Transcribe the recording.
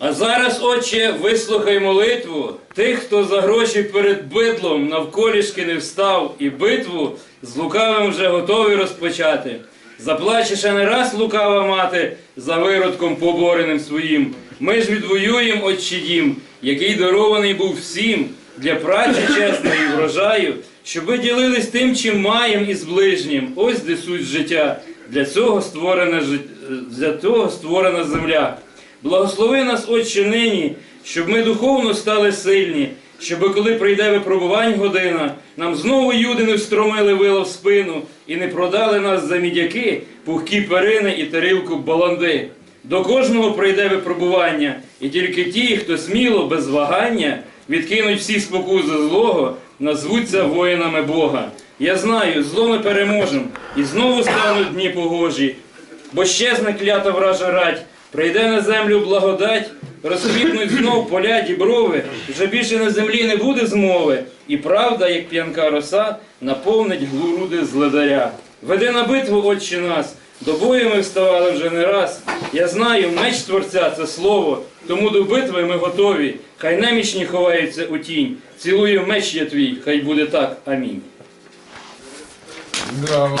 А зараз, отче, вислухай молитву тих, хто за гроші перед бидлом навколішки не встав, і битву з лукавим вже готовий розпочати. Заплаче ще не раз лукава мати за виродком побореним своїм. Ми ж відвоюємо отче дім, який дарований був всім для праці чесної і врожаю, щоб ми ділились тим, чим маємо із ближнім. Ось де суть життя. Для цього створена жит- для того створена земля. Благослови нас, Отче, нині, щоб ми духовно стали сильні, щоб коли прийде випробувань година, нам знову юди не встромили вило в спину і не продали нас за мідяки, пухкі перини і тарілку баланди. До кожного прийде випробування, і тільки ті, хто сміло, без вагання, відкинуть всі спокуси злого, назвуться воїнами Бога. Я знаю, зло ми переможемо, і знову стануть дні погожі, бо щезне клята вража рать, прийде на землю благодать, розквітнуть знов поля діброви, вже більше на землі не буде змови, і правда, як п'янка роса, наповнить груди зледаря. Веди на битву, отче нас, до бою ми вставали вже не раз. Я знаю, меч Творця це слово, тому до битви ми готові. Хай немічні ховаються у тінь. Цілую меч я твій, хай буде так. Амінь. Браво.